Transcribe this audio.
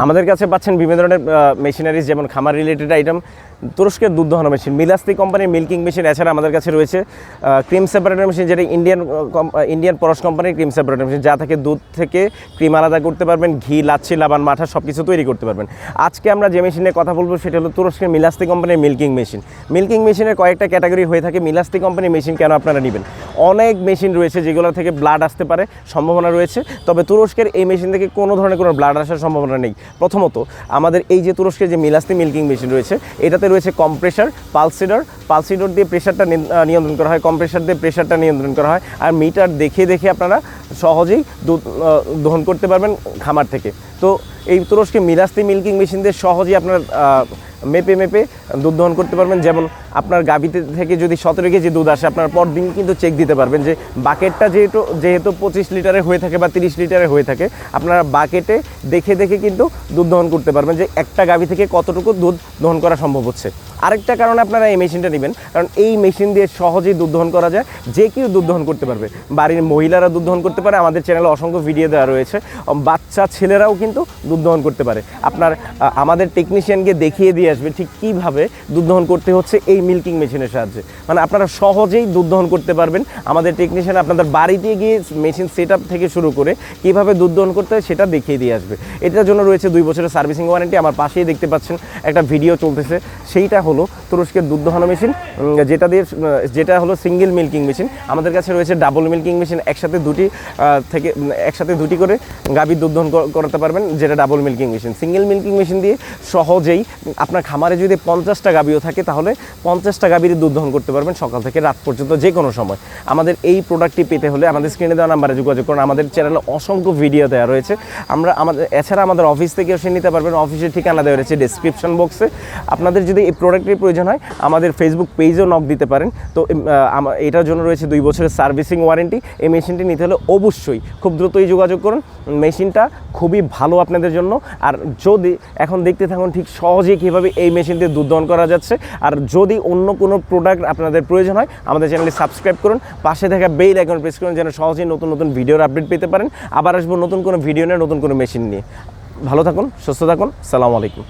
আমাদের কাছে পাচ্ছেন বিভিন্ন ধরনের মেশিনারিজ যেমন খামার রিলেটেড আইটেম তুরস্কের দুধ দহন মেশিন মিলাস্তি কোম্পানির মিল্কিং মেশিন এছাড়া আমাদের কাছে রয়েছে ক্রিম সেপারেটর মেশিন যেটা ইন্ডিয়ান ইন্ডিয়ান পরশ কোম্পানির ক্রিম সেপারেটর মেশিন যা থেকে দুধ থেকে ক্রিম আলাদা করতে পারবেন, ঘি, লাচ্ছি, লাবান, মাঠা সব কিছু তৈরি করতে পারবেন। আজকে আমরা যে মেশিনে কথা বলব সেটা হলো তুরস্কের মিলাস্তি কোম্পানির মিল্কিং মেশিন মিল্কিং মেশিনের কয়েকটা ক্যাটাগরি হয়ে থাকে মিলাস্তি কোম্পানির মেশিন কেন আপনারা নেবেন? অনেক মেশিন রয়েছে যেগুলো থেকে ব্লাড আসতে পারে, সম্ভাবনা রয়েছে। তবে তুরস্কের এই মেশিন থেকে কোনো ধরনের কোনো ব্লাড আসার সম্ভাবনা নেই। প্রথমত, আমাদের এই যে তুরস্কের যে মিলাস্তি মিল্কিং মেশিন রয়েছে, এটাতে রয়েছে কম্প্রেসার পালসিডর পালসিডর দিয়ে প্রেশারটা নিয়ন্ত্রণ করা হয় কম্প্রেসার দিয়ে প্রেশারটা নিয়ন্ত্রণ করা হয়। আর মিটার দেখে দেখে আপনারা সহজেই দহন করতে পারবেন খামার থেকে। তো এই তুরস্কে মিলাস্তি মিল্কিং মেশিন দিয়ে সহজেই আপনার মেপে মেপে দুধ দহন করতে পারবেন। যেমন আপনার গাভীতে থেকে যদি সতেরো কেজি দুধ আসে, আপনার পর দিন কিন্তু চেক দিতে পারবেন যে বাকেটটা যেহেতু যেহেতু পঁচিশ লিটারে হয়ে থাকে বা তিরিশ লিটারে হয়ে থাকে, আপনারা বাকেটে দেখে দেখে কিন্তু দুধ দহন করতে পারবেন যে একটা গাভী থেকে কতটুকু দুধ দহন করা সম্ভব হচ্ছে। আরেকটা কারণে আপনারা এই মেশিনটা নেবেন, কারণ এই মেশিন দিয়ে সহজেই দুধ দহন করা যায়। যে কেউ দুধ দহন করতে পারবে। বাড়ির মহিলারা দুধ দহন করতে পারে, আমাদের চ্যানেলে অসংখ্য ভিডিও দেওয়া রয়েছে। বাচ্চা ছেলেরাও কিন্তু দুধ দহন করতে পারে। আপনার আমাদের টেকনিশিয়ানকে দেখিয়ে দিয়ে আসবে ঠিক কীভাবে দুধ দহন করতে হচ্ছে এই মিল্কিং মেশিনের সাহায্যে। মানে আপনারা সহজেই দুধ দহন করতে পারবেন। আমাদের টেকনিশিয়ান আপনাদের বাড়িতে গিয়ে মেশিন সেট থেকে শুরু করে কীভাবে দুধ দহন করতে হয় সেটা দেখিয়ে দিয়ে আসবে। এটার জন্য রয়েছে দুই বছরের সার্ভিসিং ওয়ারেন্টি আমার পাশেই দেখতে পাচ্ছেন একটা ভিডিও চলতেছে। সেইটা হলো তুরস্কের দুধ দহন মেশিন যেটা দিয়ে যেটা হলো সিঙ্গেল মিল্কিং মেশিন আমাদের কাছে রয়েছে ডাবল মিল্কিং মেশিন একসাথে দুটি থেকে একসাথে দুটি করে গাভীর দুধ দহন করাতে পারবেন, যেটা double milking machine single milking machine দিয়ে সহজেই আপনার খামারে যদি পঞ্চাশটা গাভীও থাকে, তাহলে পঞ্চাশটা গাভীর দুধ দহন করতে পারবেন সকাল থেকে রাত পর্যন্ত যে কোনো সময়। আমাদের এই প্রোডাক্টটি পেতে হলে আমাদের স্ক্রিনে দেওয়া নাম্বারে যোগাযোগ করুন। আমাদের চ্যানেলে অসংখ্য ভিডিও দেওয়া রয়েছে। আমরা আমাদের, এছাড়া আমাদের অফিস থেকে এসে নিতে পারবেন। অফিসের ঠিকানা দেওয়া রয়েছে ডিসক্রিপশন বক্সে আপনাদের যদি এই প্রোডাক্টের প্রয়োজন হয়, আমাদের ফেসবুক পেজও নক দিতে পারেন। তো এটার জন্য রয়েছে দুই বছরের সার্ভিসিং ওয়ারেন্টি এই মেশিনটি নিতে হলে অবশ্যই খুব দ্রুতই যোগাযোগ করুন। মেশিনটা খুবই ভালো আপনাদের জন্য। আর যদি, এখন দেখতে থাকুন ঠিক সহজেই কীভাবে এই মেশিন দিয়ে দুধ দহন করা যাচ্ছে। আর যদি অন্য কোনো প্রোডাক্ট আপনাদের প্রয়োজন হয়, আমাদের চ্যানেলটি সাবস্ক্রাইব করুন। পাশে থাকা বেল আইকন প্রেস করুন যেন সহজেই নতুন নতুন ভিডিওর আপডেট পেতে পারেন। আবার আসব নতুন কোনো ভিডিও নিয়ে, নতুন কোনো মেশিন নিয়ে। ভালো থাকুন, সুস্থ থাকুন। সালামু আলাইকুম।